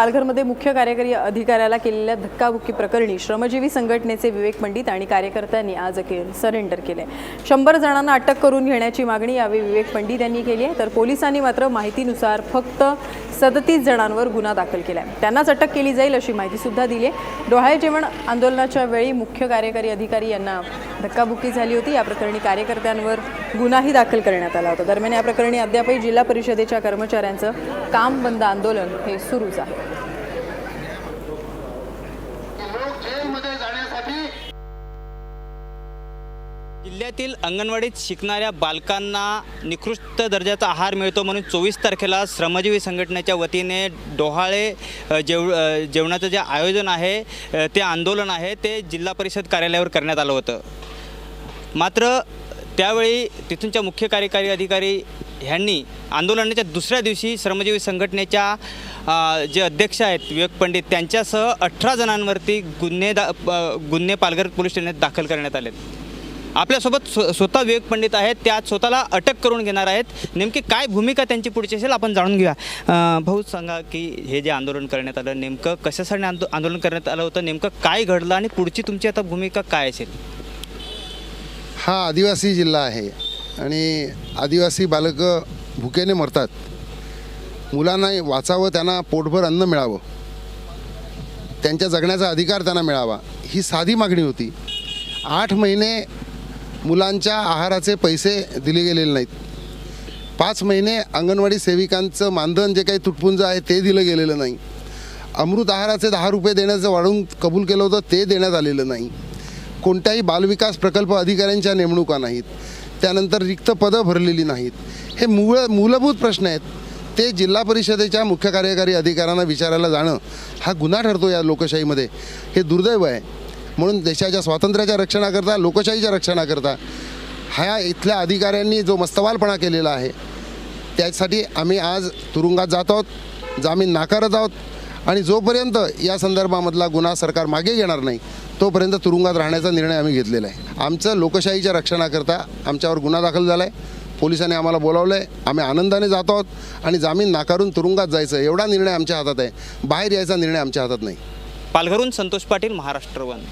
पालघरमध्ये मुख्य कार्यकारी अधिकाऱ्याला केलेल्या धक्काबुक्की प्रकरणी श्रमजीवी संघटनेचे विवेक पंडित आणि कार्यकर्त्यांनी आज अखेर सरेंडर केले. शंभर जणांना अटक करून घेण्याची मागणी यावेळी विवेक पंडित यांनी केली आहे. तर पोलिसांनी मात्र माहितीनुसार फक्त सदतीस जणांवर गुन्हा दाखल केला आहे त्यांनाच अटक केली जाईल अशी माहिती सुद्धा दिली आहे डोहाळे जेवण आंदोलनाच्या वेळी मुख्य कार्यकारी अधिकारी यांना धक्काबुक्की झाली होती. या प्रकरणी कार्यकर्त्यांवर गुन्हाही दाखल करण्यात आला होता. दरम्यान या प्रकरणी अद्यापही जिल्हा परिषदेच्या कर्मचाऱ्यांचं काम बंद आंदोलन हे सुरूच आहे. लोक जेलमध्ये जाण्यासाठी जिल्ह्यातील अंगणवाडीत शिकणाऱ्या बालकांना निकृष्ट दर्जाचा आहार मिळतो म्हणून चोवीस तारखेला श्रमजीवी संघटनेच्या वतीने डोहाळे जेव जेवणाचं जे आयोजन आहे ते आंदोलन आहे ते जिल्हा परिषद कार्यालयावर करण्यात आलं होतं. मात्र त्यावेळी तिथूनच्या मुख्य कार्यकारी अधिकारी ह्यांनी आंदोलनाच्या दुसऱ्या दिवशी श्रमजीवी संघटनेच्या जे अध्यक्ष आहेत विवेक पंडित त्यांच्यासह अठरा जणांवरती गुन्हे दा गुन्हे पालघर पोलीस ठाण्यात दाखल करण्यात आले. आपल्यासोबत स्व स्वतः विवेक पंडित आहेत त्या स्वतःला अटक करून घेणार आहेत. नेमकी काय भूमिका त्यांची पुढची असेल आपण जाणून घेऊया. भाऊ सांगा की हे जे आंदोलन करण्यात आलं नेमकं कशासाठी आंदो आंदोलन करण्यात आलं होतं नेमकं काय घडलं आणि पुढची तुमची आता भूमिका काय असेल? हा आदिवासी जिल्हा आहे. आणि आदिवासी बालकं भुकेने मरतात. मुलांना वाचावं त्यांना पोटभर अन्न मिळावं. त्यांच्या जगण्याचा अधिकार त्यांना मिळावा. ही साधी मागणी होती. आठ महिने मुलांच्या आहाराचे पैसे दिले गेलेले नाहीत. पाच महिने अंगणवाडी सेविकांचं मानधन जे काही तुटपुंज आहे ते दिलं गेलेलं नाही. अमृत आहाराचे दहा रुपये देण्याचं वाढवून कबूल केलं होतं ते देण्यात आलेलं नाही. कोणत्याही बालविकास प्रकल्प अधिकाऱ्यांच्या नेमणुका नाहीत. त्यानंतर रिक्त पदं भरलेली नाहीत. हे मूळ मूलभूत प्रश्न आहेत. ते जिल्हा परिषदेच्या मुख्य कार्यकारी अधिकाऱ्यांना विचारायला जाणं हा गुन्हा ठरतो या लोकशाहीमध्ये. हे दुर्दैव आहे. म्हणून देशाच्या स्वातंत्र्याच्या रक्षणाकरता लोकशाहीच्या रक्षणाकरता ह्या इथल्या अधिकाऱ्यांनी जो मस्तवालपणा केलेला आहे त्यासाठी आम्ही आज तुरुंगात जात आहोत जामीन नाकारत आहोत आणि जोपर्यंत या संदर्भामधला गुन्हा सरकार मागे घेणार नाही तोपर्यंत तुरुंगात राहण्याचा निर्णय आम्ही घेतलेला आहे. आमचं लोकशाहीच्या रक्षणाकरता आमच्यावर गुन्हा दाखल झाला आहे पोलिसांनी आम्हाला बोलावलं आहे आम्ही आनंदाने जात आहोत आणि जामीन नाकारून तुरुंगात जायचं एवढा निर्णय आमच्या हातात आहे. बाहेर यायचा निर्णय आमच्या हातात नाही. पालघरहून संतोष पाटील महाराष्ट्र वन.